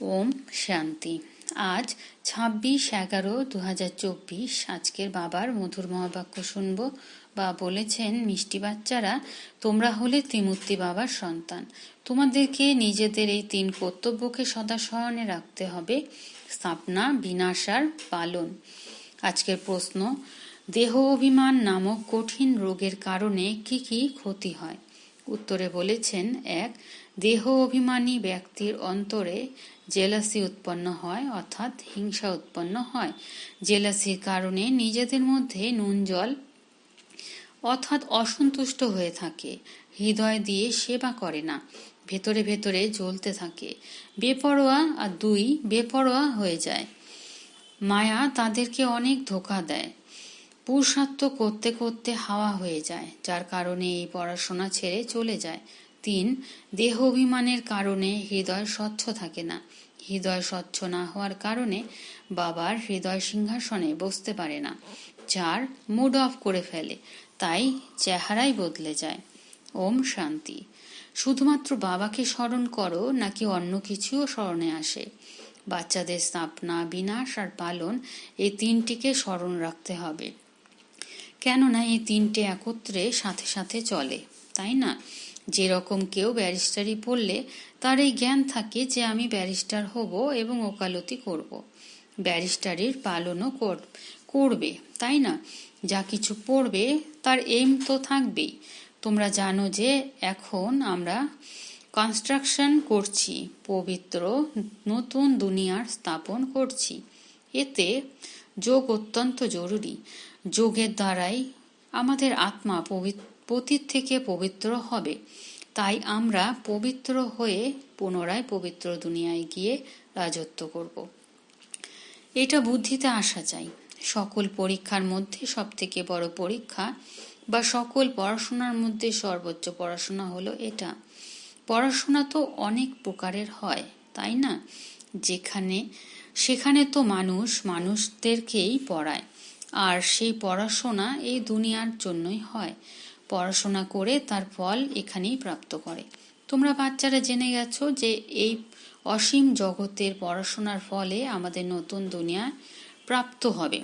ওম শান্তি। আজ ছাব্বিশ এগারো দু হাজার চব্বিশ। আজকের বাবার মধুর মহাবাক্য শুনব বা বলেছেন, মিষ্টি বাচ্চারা, তোমরা হলে ত্রিমূর্তি বাবার সন্তান। তোমাদেরকে নিজেদের এই তিন কর্তব্যকে সদা স্মরণে রাখতে হবে। স্থাপনা বিনাশার পালন। আজকের প্রশ্ন, দেহ অভিমান নামক কঠিন রোগের কারণে কি কি ক্ষতি হয়? উত্তরে বলেছেন, এক দেহ অভিমানী ব্যক্তির অন্তরে জেলাসি উৎপন্ন হয়, অর্থাৎ হিংসা উৎপন্ন হয়। জেলাসির কারণে নিজেদের মধ্যে নুন জল, অর্থাৎ অসন্তুষ্ট হয়ে থাকে। হৃদয় দিয়ে সেবা করে না, ভেতরে ভেতরে জ্বলতে থাকে। বেপরোয়া আর দুই বেপরোয়া হয়ে যায়। মায়া তাদেরকে অনেক ধোকা দেয়। পুরুষার্থ করতে করতে হাওয়া হয়ে যায়, যার কারণে এই পড়াশোনা ছেড়ে চলে যায়। তিন দেহ অভিমানের কারণে হৃদয় স্বচ্ছ থাকে না। হৃদয় স্বচ্ছ না হওয়ার কারণে বাবার হৃদয় সিংহাসনে বসতে পারে না। চার, মুড অফ করে ফেলে, তাই চেহারাই বদলে যায়। ওম শান্তি। শুধুমাত্র বাবাকে স্মরণ করো নাকি অন্য কিছুও স্মরণে আসে। বাচ্চাদের স্থাপনা, বিনাশ আর পালন এই তিনটিকে স্মরণ রাখতে হবে। কেননা এই তিনটে একত্রে সাথে সাথে চলে, তাই না? যেরকম কেউ ব্যারিস্টারি পড়লে তার এই জ্ঞান থাকে যে আমি ব্যারিস্টার হব এবং ওকালতি করব। ব্যারিস্টারির পালনও করবে, তাই না? যা কিছু পড়বে তার এম তো থাকবেই। তোমরা জানো যে এখন আমরা কনস্ট্রাকশন করছি, পবিত্র নতুন দুনিয়ার স্থাপন করছি। এতে যোগ অত্যন্ত জরুরি। যোগের দ্বারাই আমাদের আত্মা পতীত থেকে পবিত্র হবে। তাই আমরা পবিত্র হয়ে পুনরায় পবিত্র দুনিয়ায় গিয়ে রাজত্ব করব। এটা বুদ্ধিতে আসা চাই। সকল পরীক্ষার মধ্যে সব থেকে বড় পরীক্ষা বা সকল পড়াশোনার মধ্যে সর্বোচ্চ পড়াশোনা হলো এটা। পড়াশোনা তো অনেক প্রকারের হয়, তাই না? যেখানে, সেখানে তো মানুষ মানুষদেরকেই পড়ায়। আর সেই পড়াশোনা এই দুনিয়ার জন্যই হয়। পড়াশোনা করে তার ফল এখানেই প্রাপ্ত করে। তোমরা বাচ্চারা জেনে গেছো যে এই অসীম জগতের পড়াশোনার ফলে আমাদের নতুন দুনিয়া প্রাপ্ত হবে।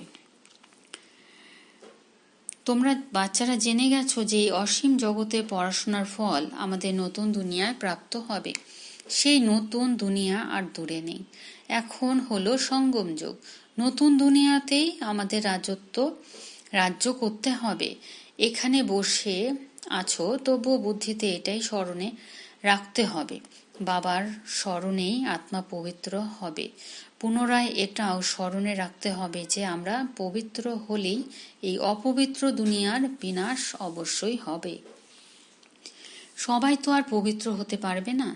তোমরা বাচ্চারা জেনে গেছো যে এই অসীম জগতের পড়াশোনার ফল আমাদের নতুন দুনিয়ায় প্রাপ্ত হবে। সেই নতুন দুনিয়া আর দূরে নেই। এখন হলো সঙ্গম যুগ। নতুন দুনিয়াতেই আমাদের রাজত্ব রাজ্য করতে হবে। এখানে বসে আছো, তবুও বুদ্ধিতে এটাই স্মরণে রাখতে হবে। বাবার স্মরণেই আত্মা পবিত্র হবে। পুনরায় এটাও স্মরণে রাখতে হবে যে আমরা পবিত্র হলেই এই অপবিত্র দুনিয়ার বিনাশ অবশ্যই হবে। সবাই তো আর পবিত্র হতে পারবে না।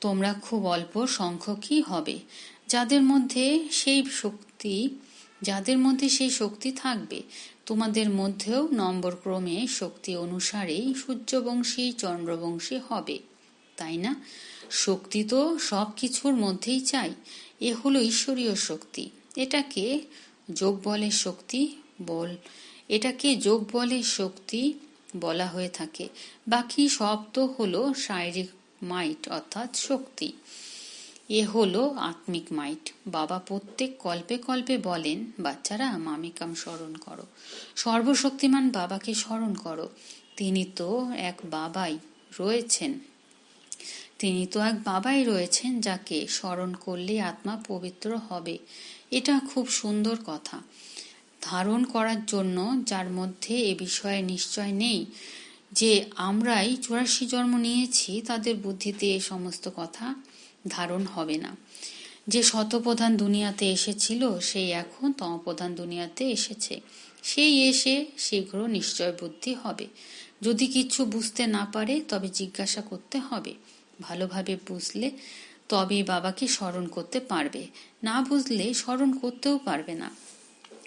তোমরা খুব অল্প সংখ্যকই হবে। যাদের মধ্যে সেই শক্তি, যাদের মধ্যে সেই শক্তি থাকবে তোমাদের মধ্যেও নম্বর ক্রমে শক্তি অনুসারেই সূর্যবংশী, চন্দ্রবংশী হবে, তাই না? শক্তি তো সব কিছুর মধ্যেই চাই, এ হলো ঈশ্বরীয় শক্তি। এটাকে যোগ বলে শক্তি বল, এটাকে যোগ বলে শক্তি বলা হয়ে থাকে। বাকি সব তো হলো শারীরিক মাইট, অর্থাৎ শক্তি। এ হলো আত্মিক মাইট। বাবা প্রত্যেক কল্পে কল্পে বলেন, বাচ্চারা, মামিকাম স্মরণ করো। সর্বশক্তিমান বাবাকে স্মরণ করো। তিনি তো এক বাবাই রয়েছেন। তিনি তো এক বাবাই রয়েছেন যাকে স্মরণ করলে আত্মা পবিত্র হবে। এটা খুব সুন্দর কথা। ধারণ করার জন্য যার মধ্যে এ বিষয়ে নিশ্চয় নেই যে আমরাই চুরাশি জন্ম নিয়েছি, তাদের বুদ্ধিতে এ সমস্ত কথা ধারণ হবে না। যে শতপ্রধান দুনিয়াতে এসেছিল সেই এখন তমপ্রধান দুনিয়াতে এসেছে। সেই এসে শীঘ্র নিশ্চয় বুদ্ধি হবে। যদি কিছু বুঝতে না পারে, তবে জিজ্ঞাসা করতে হবে। ভালোভাবে বুঝলে তবে বাবাকে স্মরণ করতে পারবে। না বুঝলে স্মরণ করতেও পারবে না।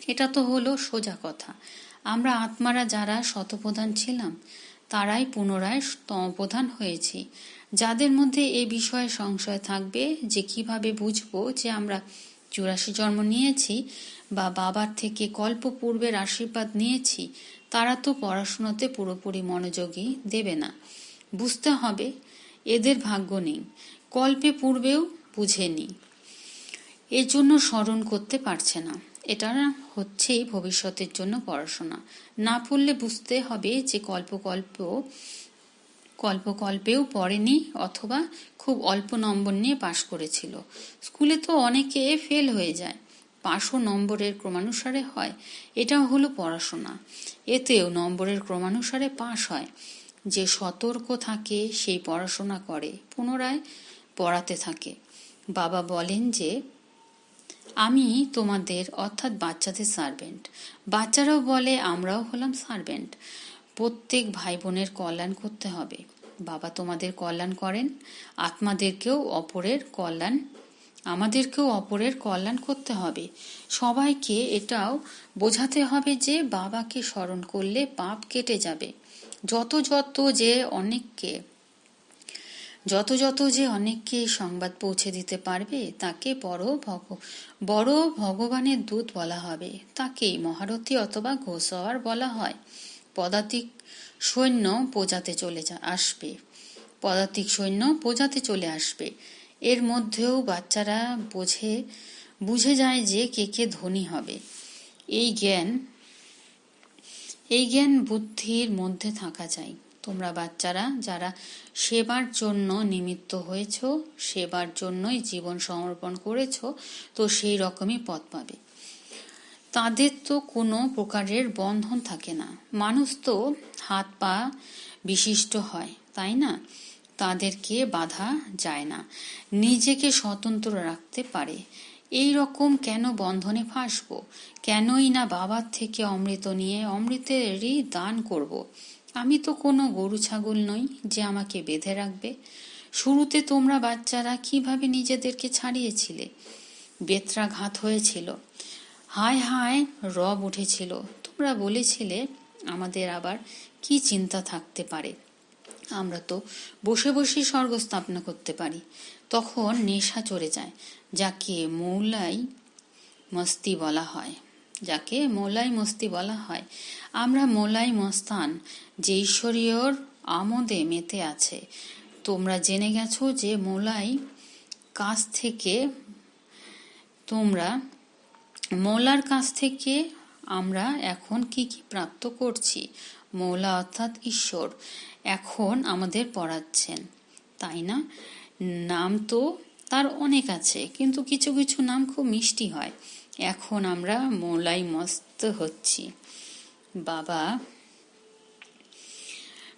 এটা তো হলো সোজা কথা। আমরা আত্মারা যারা শতপ্রধান ছিলাম, তারাই পুনরায় তমপ্রধান হয়েছি। যাদের মধ্যে এ বিষয়ে সংশয় থাকবে যে কীভাবে বুঝব যে আমরা চুরাশি জন্ম নিয়েছি বা বাবার থেকে কল্প পূর্বের আশীর্বাদ নিয়েছি, তারা তো পড়াশোনাতে পুরোপুরি মনোযোগী দেবে না। বুঝতে হবে, এদের ভাগ্য নেই। কল্পে পূর্বেও বুঝেনি এর জন্য স্মরণ করতে পারছে না। এটা হচ্ছেই ভবিষ্যতের জন্য পড়াশোনা। না পড়লে বুঝতে হবে যে কল্প কল্প কল্পকল্পেও পড়েনি অথবা খুব অল্প নম্বর নিয়ে পাশ করেছিল। স্কুলে তো অনেকে ফেল হয়ে যায়। পাঁচশো নম্বরের ক্রমানুসারে হয়। এটাও হলো পড়াশোনা। এতেও নম্বরের ক্রমানুসারে পাশ হয়। যে সতর্ক থাকে, সেই পড়াশোনা করে, পুনরায় পড়াতে থাকে। বাবা বলেন যে, আমি তোমাদের, অর্থাৎ বাচ্চাদের সার্ভেন্ট বাচ্চারাও বলে, আমরাও হলাম সার্ভেন্ট প্রত্যেক ভাই বোনের কল্যাণ করতে হবে। বাবা তোমাদের কল্যাণ করেন, আত্মাদেরকেও অপরের কল্যাণ, আমাদেরকেও অপরের কল্যাণ করতে হবে। সবাইকে এটাও বোঝাতে হবে যে বাবাকে স্মরণ করলে পাপ কেটে যাবে। যত যত যে অনেককে, যত যত যে অনেককে সংবাদ পৌঁছে দিতে পারবে, তাকে বড় ভগ, বড় ভগবানের দূত বলা হবে। তাকেই মহারথী অথবা ঘোষওয়ার বলা হয়। পদাতিক সৈন্য পোজাতে চলে আসবে। পদাতিক সৈন্য পোজাতে চলে আসবে। এর মধ্যেও বাচ্চারা বোঝে, বুঝে যায় যে কে কে ধনী হবে। এই জ্ঞান এই জ্ঞান বুদ্ধির মধ্যে থাকা চাই। তোমরা বাচ্চারা, যারা সেবার জন্য নিমিত্ত হয়েছ, সেবার জন্যই জীবন সমর্পণ করেছ, তো সেই রকমই পথ পাবে। তাদের তো কোনো প্রকারের বন্ধন থাকে না। মানুষ তো হাত পা বিশিষ্ট হয়, তাই না? তাদেরকে বাধা যায় না। নিজেকে স্বতন্ত্র রাখতে পারে। এই রকম কেন বন্ধনে ফাঁসবো? কেনই না বাবার থেকে অমৃত নিয়ে অমৃতেরই দান করব। আমি তো কোনো গরু ছাগল নই যে আমাকে বেঁধে রাখবে। শুরুতে তোমরা বাচ্চারা কীভাবে নিজেদেরকে ছাড়িয়েছিলে? বেত্রাঘাত হয়েছিল। হায় হায়, রব উঠেছিল। তোমরা বলেছিলে, আমাদের আবার কি চিন্তা থাকতে পারে? আমরা তো বসে বসে স্বর্গ স্থাপনা করতে পারি। তখন নেশা চড়ে যায়, যাকে মৌলাই মস্তি বলা হয়। যাকে মৌলাই মস্তি বলা হয়। আমরা মৌলাই মস্তান, যে ঈশ্বরীয়র আমোদে মেতে আছে। তোমরা জেনে গেছো যে মৌলাই কাছ থেকে তোমরা মৌলার কাছ থেকে আমরা এখন কি কি প্রাপ্ত করছি? মৌলা অর্থাৎ ঈশ্বর এখন আমাদের পড়াচ্ছেন, তাই না? নাম তো তার অনেক আছে, কিন্তু কিছু কিছু নাম খুব মিষ্টি হয়। এখন আমরা মৌলাই মস্ত হচ্ছি। বাবা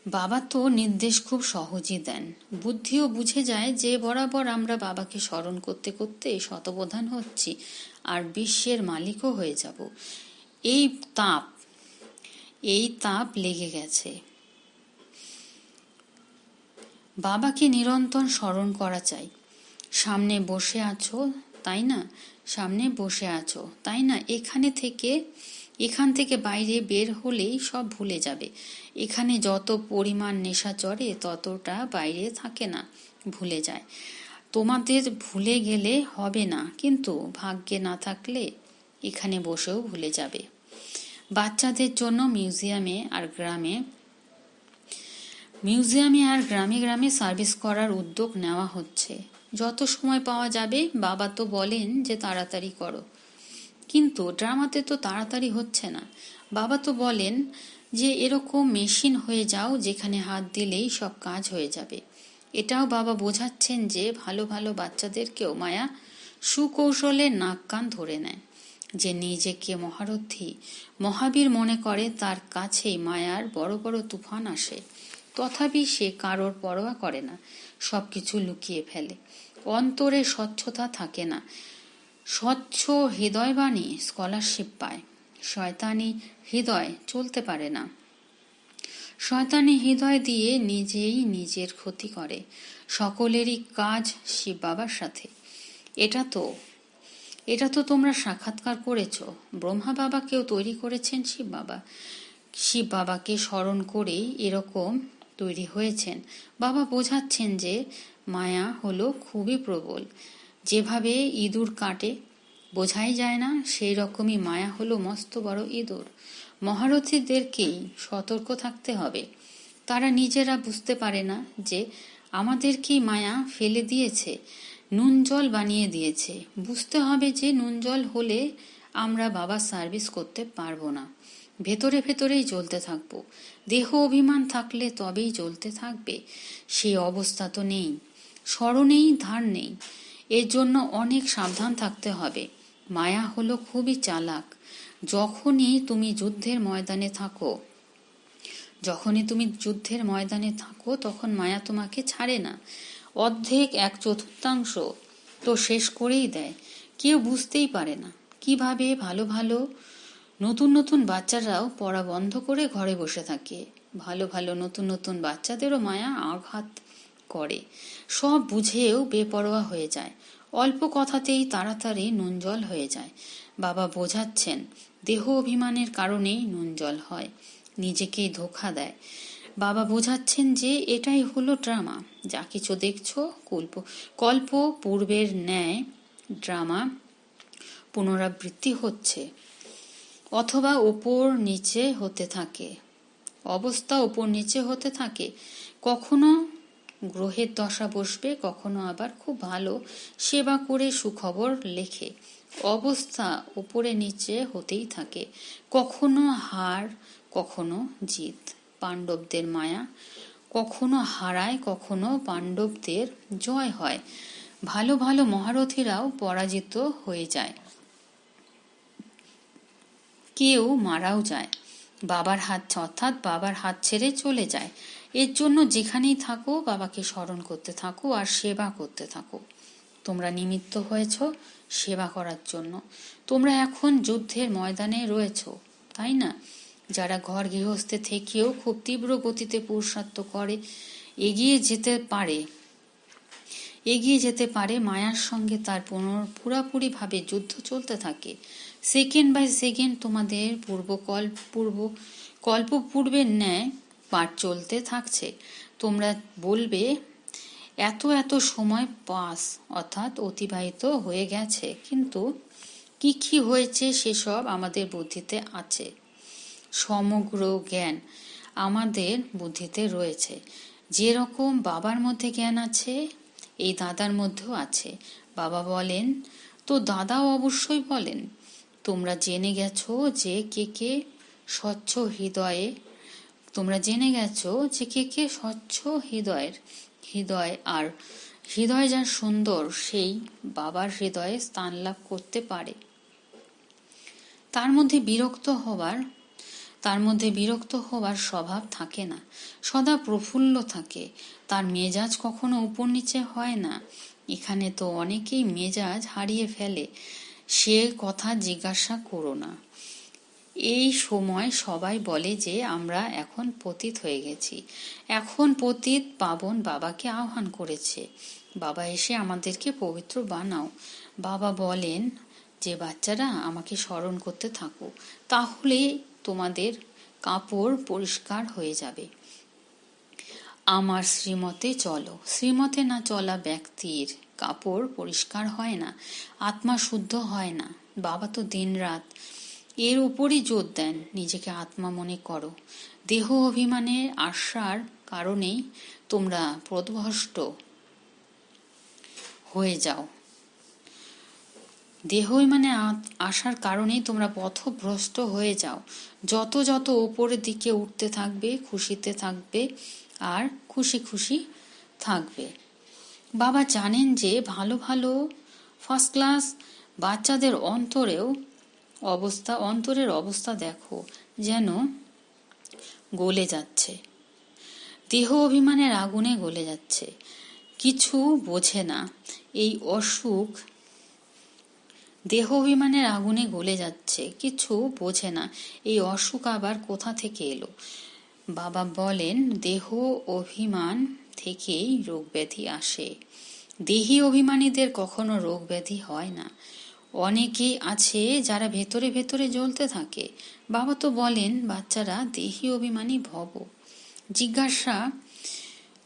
বাবা তো নির্দেশ খুব সহজই দেন। বুদ্ধিও বুঝে যায় যে বরাবর আমরা বাবাকে স্মরণ করতে করতে শতপ্রধান হচ্ছি আর বিশ্বের মালিকও হয়ে যাব। এই তাপ এই তাপ লেগে গেছে। বাবাকে নিরন্তর স্মরণ করা চাই। সামনে বসে আছো, তাই না? সামনে বসে আছো, তাই না? এখানে থেকে, এখান থেকে বাইরে বের হলেই সব ভুলে যাবে। এখানে যত পরিমাণ নেশা চড়ে, ততটা বাইরে থাকে না, ভুলে যায়। তোমাদের ভুলে গেলে হবে না, কিন্তু ভাগ্যে না থাকলে এখানে বসেও ভুলে যাবে। বাচ্চাদের জন্য মিউজিয়ামে আর গ্রামে, মিউজিয়ামে আর গ্রামে গ্রামে সার্ভিস করার উদ্যোগ নেওয়া হচ্ছে। যত সময় পাওয়া যাবে, বাবা তো বলেন যে তাড়াতাড়ি করো। কিন্তু ড্রামাতে তো তাড়াতাড়ি হচ্ছে না। বাবা তো বলেন যে এরকম মেশিন হয়ে যাও যেখানে হাত দিলেই সব কাজ হয়ে যাবে। এটাও বাবা বোঝাচ্ছেন যে ভালো ভালো বাচ্চাদেরকেও মায়া সুকৌশলে নাক কান ধরে নেয়। যে নিজেকে মহারথী, মহাবীর মনে করে তার কাছেই মায়ার বড় বড় তুফান আসে। তথাপি সে কারোর পরোয়া করে না সব কিছু লুকিয়ে ফেলে। অন্তরে স্বচ্ছতা থাকে না। স্বচ্ছ হৃদয়বাণী স্কলারশিপ পায়। শয়তানি হৃদয় চলতে পারে না। শয়তানি হৃদয় দিয়ে নিজেই নিজের ক্ষতি করে। সকলেরই কাজ শিব বাবার সাথে। এটা তো এটা তো তোমরা সাক্ষাৎকার করেছ। ব্রহ্মা বাবাকেও তৈরি করেছেন শিব বাবা। শিব বাবাকে স্মরণ করেই এরকম তৈরি হয়েছেন। বাবা বোঝাচ্ছেন যে মায়া হলো খুবই প্রবল। যেভাবে ইঁদুর কাটে, বোঝাই যায় না সেই রকমই মায়া হলো মস্ত বড় ইঁদুর। মহারথীদেরকেই সতর্ক থাকতে হবে। তারা নিজেরা বুঝতে পারে না যে আমাদেরকেই মায়া ফেলে দিয়েছে, নুন জল বানিয়ে দিয়েছে। বুঝতে হবে যে নুন জল হলে আমরা বাবার সার্ভিস করতে পারব না। ভেতরে ভেতরেই চলতে থাকব। দেহ অভিমান থাকলে তবেই চলতে থাকবে। সেই অবস্থা তো নেই। স্মরণেই ধার নেই। এর জন্য অনেক সাবধান থাকতে হবে। মায়া হলো খুবই চালাক। যখনই তুমি যুদ্ধের ময়দানে থাকো, যখনই তুমি যুদ্ধের ময়দানে থাকো, তখন মায়া তোমাকে ছাড়ে না। অর্ধেক এক চতুর্থাংশ তো শেষ করেই দেয়। কেউ বুঝতেই পারে না। কীভাবে ভালো ভালো নতুন নতুন বাচ্চারাও পড়া বন্ধ করে ঘরে বসে থাকে। ভালো ভালো নতুন নতুন বাচ্চাদেরও মায়া আঘাত করে। সব বুঝেও বেপরোয়া হয়ে যায়। অল্প কথাতেই তাড়াতাড়ি নুন জল হয়ে যায়। বাবা বোঝাচ্ছেন, দেহ অভিমানের কারণেই নুন জল হয়। নিজেকেই ধোকা দেয়। বাবা বোঝাচ্ছেন যে এটাই হলো ড্রামা। যা কিছু দেখছ কল্প কল্প পূর্বের ন্যায় ড্রামা পুনরাবৃত্তি হচ্ছে। অথবা ওপর নিচে হতে থাকে। অবস্থা ওপর নিচে হতে থাকে। কখনো গ্রহের দশা বসবে, কখনো আবার খুব ভালো সেবা করে সুখবর লেখে। অবস্থা উপরে নিচে হতেই থাকে। কখনো হার, কখনো জিত, পাণ্ডবদের মায়া, কখনো হারায়, কখনো পাণ্ডবদের জয় হয়। ভালো ভালো মহারথীরাও পরাজিত হয়ে যায়। কেউ মারাও যায়। বাবার হাত, অর্থাৎ বাবার হাত ছেড়ে চলে যায়। এর জন্য যেখানেই থাকো, বাবাকে স্মরণ করতে থাকো আর সেবা করতে থাকো। তোমরা নিমিত্ত হয়েছ সেবা করার জন্য। তোমরা এখন যুদ্ধের ময়দানে রয়েছ, তাই না? যারা ঘর গৃহস্থে থেকেও খুব তীব্র গতিতে পুরুষার্থ করে, এগিয়ে যেতে পারে। এগিয়ে যেতে পারে, মায়ার সঙ্গে তার পুনর পুরাপুরিভাবে যুদ্ধ চলতে থাকে। সেকেন্ড বাই সেকেন্ড তোমাদের পূর্বকল পূর্ব কল্প পূর্বের ন্যায় পাঠ চলতে থাকছে। তোমরা বলবে, এত এত সময় পাস, অর্থাৎ অতিবাহিত হয়ে গেছে। কিন্তু কি কি হয়েছে সেসব আমাদের বুদ্ধিতে আছে। সমগ্র জ্ঞান আমাদের বুদ্ধিতে রয়েছে। যেরকম বাবার মধ্যে জ্ঞান আছে, এই দাদার মধ্যেও আছে। বাবা বলেন, তো দাদাও অবশ্যই বলেন। তোমরা জেনে গেছো যে কে কে স্বচ্ছ হৃদয়ে, তোমরা জেনে গেছো যে কে কে স্বচ্ছ হৃদয়ের, হৃদয় আর হৃদয় যার সুন্দর সেই বাবার হৃদয়ে স্থান লাভ করতে পারে। তার মধ্যে বিরক্ত হবার, তার মধ্যে বিরক্ত হবার স্বভাব থাকে না, সদা প্রফুল্ল থাকে, তার মেজাজ কখনো উপর নিচে হয় না। এখানে তো অনেকেই মেজাজ হারিয়ে ফেলে সে কথা জিজ্ঞাসা করো না। এই সময় সবাই বলে যে, আমরা এখন পতিত হয়ে গেছি। এখন পতিত পাবন বাবাকে আহ্বান করেছে। বাবা এসে আমাদেরকে পবিত্র বানাও। বাবা বলেন, যে বাচ্চারা, আমাকে স্মরণ করতে থাকো। তাহলে তোমাদের কাপড় পরিষ্কার হয়ে যাবে। আমার শ্রীমতে চলো। শ্রীমতে না চলা ব্যক্তির কাপড় পরিষ্কার হয় না, আত্মা শুদ্ধ হয় না, বাবা তো দিন রাত এর উপরই জোর দেন, নিজেকে আত্মা মনে করো। দেহ অভিমানের আশার কারণেই তোমরা প্রদভষ্ট হয়ে যাও। দেহ মানে আসার কারণেই তোমরা পথভ্রষ্ট হয়ে যাও। যত যত ওপরের দিকে উঠতে থাকবে, খুশিতে থাকবে, আর খুশি খুশি থাকবে। বাবা জানেন যে ভালো ভালো ফার্স্ট ক্লাস বাচ্চাদের অন্তরেও অবস্থা, অন্তরের অবস্থা দেখো, যেন গলে যাচ্ছে। দেহ অভিমানের আগুনে গলে যাচ্ছে। কিছু বোঝে না, এই অসুখ দেহ অভিমানের আগুনে গলে যাচ্ছে। কিছু বোঝে না, এই অসুখ আবার কোথা থেকে এলো? বাবা বলেন, দেহ অভিমান থেকেই রোগ ব্যাধি আসে। দেহি অভিমানীদের কখনো রোগ ব্যাধি হয় না। অনেকেই আছে যারা ভেতরে ভেতরে জ্বলতে থাকে। বাবা তো বলেন, বাচ্চারা দেহি অভিমানী ভব। জিজ্ঞাসা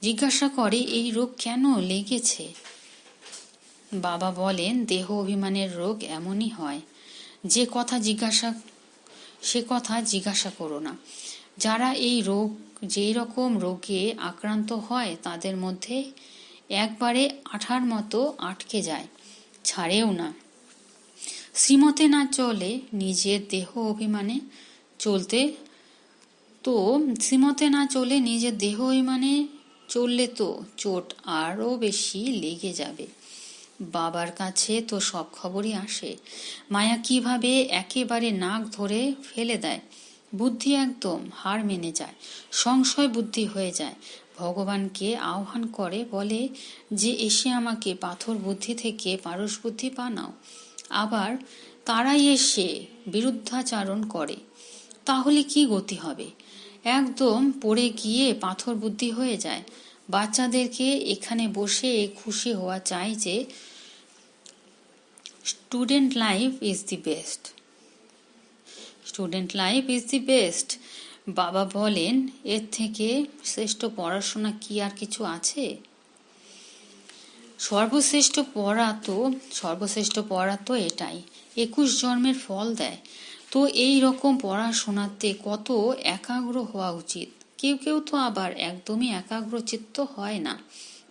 জিজ্ঞাসা করে, এই রোগ কেন লেগেছে? বাবা বলেন, দেহ অভিমানের রোগ এমনই হয়। যে কথা জিজ্ঞাসা, সে কথা জিজ্ঞাসা করো না। যারা এই রোগ যেই রকম রোগে আক্রান্ত হয়, তাদের মধ্যে একবারে আঠার মতো আটকে যায়, ছাড়েও না। শ্রীমতে না চলে নিজের দেহ অভিমানে চলতে, তো শ্রীমতে না চলে নিজের দেহ অভিমানে চললে তো চোট আরও বেশি লেগে যাবে। বাবার কাছে তো সব খবরই আসে। মায়া কীভাবে একেবারে নাক ধরে ফেলে দেয়? বুদ্ধি একদম হার মেনে যায়, সংশয় বুদ্ধি হয়ে যায়। ভগবানকে আহ্বান করে, বলে যে, এসে আমাকে পাথর বুদ্ধি থেকে পারস বুদ্ধি বানাও। আবার, তারাই এসে বিরুদ্ধাচারণ করে, তাহলে কি গতি হবে? একদম পড়ে গিয়ে পাথর বুদ্ধি হয়ে যায়। বাচ্চাদেরকে এখানে বসে খুশি হওয়া চাই যে student life is the best student life is the best বাবা বলেন, এর থেকে শ্রেষ্ঠ পড়াশোনা কি আর কিছু আছে? সর্বশ্রেষ্ঠ পড়া তো, সর্বশ্রেষ্ঠ পড়া তো এটাই। একুশ জন্মের ফল দেয়। তো এই রকম পড়াশোনাতে কত একাগ্র হওয়া উচিত? কেউ কেউ তো আবার একদমই একাগ্রচিত্ত হয় না।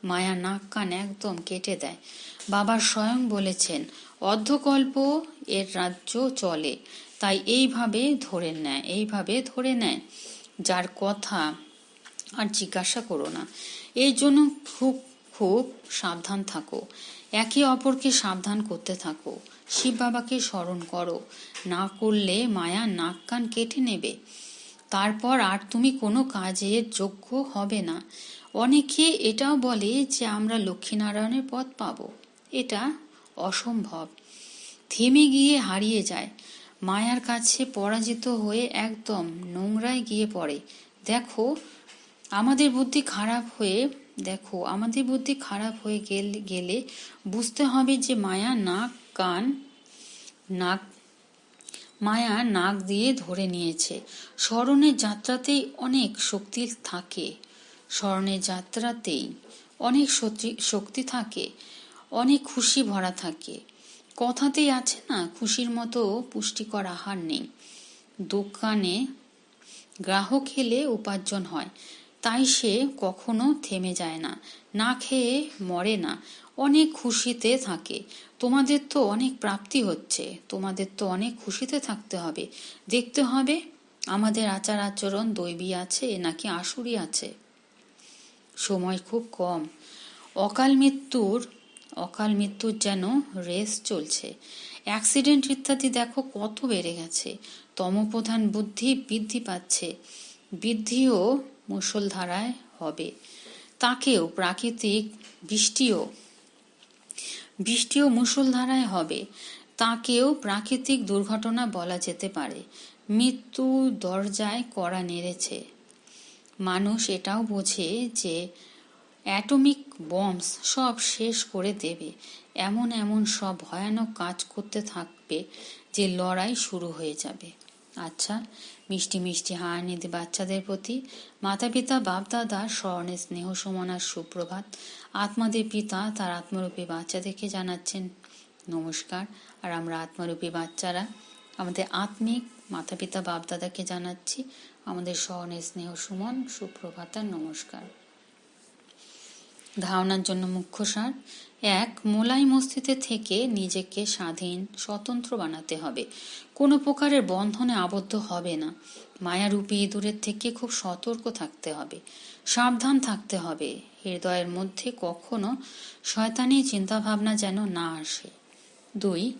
মায়া নাক কান একদম কেটে দেয়। বাবা স্বয়ং বলেছেন, অর্ধকল্প এর রাজ্য চলে। তাই এইভাবে ধরে নেয়, এইভাবে ধরে নেয়। যার কথা আর জিজ্ঞাসা করো না। এই জন্য খুব খুব সাবধান থাকো। একে অপরকে সাবধান করতে থাকো। শিব বাবাকে স্মরণ করো। না করলে মায়া নাক কান কেটে নেবে। তারপর আর তুমি কোনো কাজের যোগ্য হবে না। অনেকে এটাও বলে যে আমরা লক্ষ্মীনারায়ণের পথ পাব। এটা অসম্ভব। থেমে গিয়ে হারিয়ে যায়। মায়ার কাছে পরাজিত হয়ে একদম নোংরায় গিয়ে পড়ে। দেখো, আমাদের বুদ্ধি খারাপ হয়ে, দেখো, আমাদের বুদ্ধি খারাপ হয়ে গেলে গেলে বুঝতে হবে যে মায়া নাক, কান, নাক, মায়া নাক দিয়ে ধরে নিয়েছে। স্মরণের যাত্রাতেই অনেক শক্তি থাকে। স্মরণের যাত্রাতেই অনেক শক্তি থাকে। অনেক খুশি ভরা থাকে। কথাতেই আছে না, খুশির মতো পুষ্টিকর আহার নেই। দোকানে গ্রাহক এলে উপার্জন হয়, তাই সে কখনো থেমে যায় না না খেয়ে মরে না। অনেক খুশিতে থাকে, তোমাদের তো অনেক প্রাপ্তি হচ্ছে, তোমাদের তো অনেক খুশিতে থাকতে হবে। দেখতে হবে, আমাদের আচার আচরণ দৈবী আছে নাকি আসুরি আছে। সময় খুব কম। অকাল মৃত্যুর অকাল মৃত্যুর যেন রেস চলছে। অ্যাক্সিডেন্ট ইত্যাদি দেখো কত বেড়ে গেছে। তমপ্রধান বুদ্ধি বৃদ্ধি পাচ্ছে। বৃদ্ধিও মুসলধারায় হবে। তাকেও প্রাকৃতিক বৃষ্টিও বৃষ্টিও মুসলধারায় হবে। তাকেও প্রাকৃতিক দুর্ঘটনা বলা যেতে পারে। মৃত্যু দরজায় কড়া নেড়েছে। মানুষ এটাও বোঝে যে অ্যাটমিক বম্বস সব শেষ করে দেবে। এমন এমন সব ভয়ানক কাজ করতে থাকবে যে লড়াই শুরু হয়ে যাবে। আচ্ছা মিষ্টি মিষ্টি হায়ানিধি বাচ্চাদের প্রতি মাতা পিতা বাপ দাদা স্মরণে স্নেহ সমানার সুপ্রভাত। আত্মাদের পিতা তার আত্মরূপী বাচ্চাদেরকে জানাচ্ছেন, নমস্কার। আর আমরা আত্মরূপী বাচ্চারা আমাদের আত্মিক মাতা পিতা বাপ দাদাকে জানাচ্ছি, আমাদের স্মরণে স্নেহ সুমন সুপ্রভাতার নমস্কার। ধারণার জন্য মুখ্য সার। এক, মোলাই মস্তিতে থেকে নিজেকে স্বাধীন, স্বতন্ত্র বানাতে হবে। কোনো প্রকারের বন্ধনে আবদ্ধ হবে না। মায়ারূপী ইঁদুরের থেকে খুব সতর্ক থাকতে হবে। সাবধান থাকতে হবে। হৃদয়ের মধ্যে কখনো শয়তানি চিন্তাভাবনা যেন না আসে। দুই,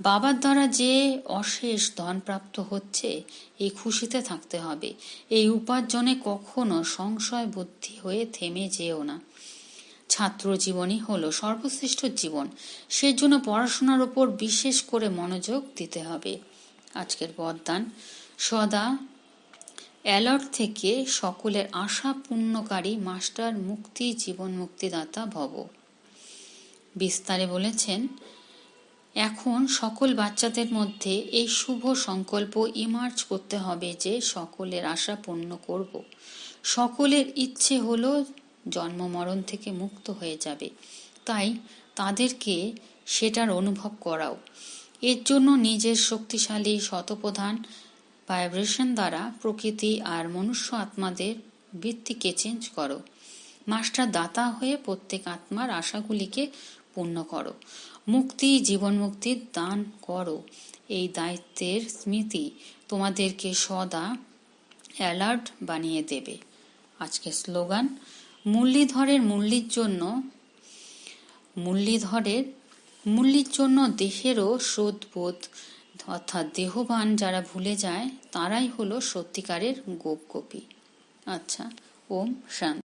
বাবার দ্বারা যে অশেষ ধন প্রাপ্ত হচ্ছে, এই খুশিতে থাকতে হবে। এই উপার্জনে কখনো সংশয় বুদ্ধি হয়ে থেমে যেও না। ছাত্র জীবনই হলো সর্বশ্রেষ্ঠ জীবন। সেজন্য পড়াশোনার উপর বিশেষ করে মনোযোগ দিতে হবে। আজকের বরদান সদা অ্যালার্ট থেকে সকলের আশা পূর্ণকারী মাস্টার মুক্তি, জীবন মুক্তিদাতা ভব। বিস্তারে বলেছেন, এখন সকল বাচ্চাদের মধ্যে এই শুভ সংকল্প ইমার্জ করতে হবে যে সকলের আশা পূর্ণ করব। সকলের ইচ্ছে হলো জন্ম মরণ থেকে মুক্ত হয়ে যাবে। তাই তাদেরকে সেটার অনুভব করাও। এর জন্য নিজের শক্তিশালী শতপ্রধান ভাইব্রেশন দ্বারা প্রকৃতি আর মনুষ্য আত্মাদের বৃত্তিকে চেঞ্জ করো। মাস্টার দাতা হয়ে প্রত্যেক আত্মার আশাগুলিকে পূর্ণ করো। মুক্তি জীবন মুক্তির দান করো। এই দায়িত্বের স্মৃতি তোমাদেরকে সদা অ্যালার্ট বানিয়ে দেবে। আজকে স্লোগান মুরলীধরের মুরলির জন্য, মুরলীধরের মুরলির জন্য দেহেরও শোধবোধ অর্থাৎ দেহবান যারা ভুলে যায়, তারাই হলো সত্যিকারের গোপ গোপী আচ্ছা ওম শান্তি।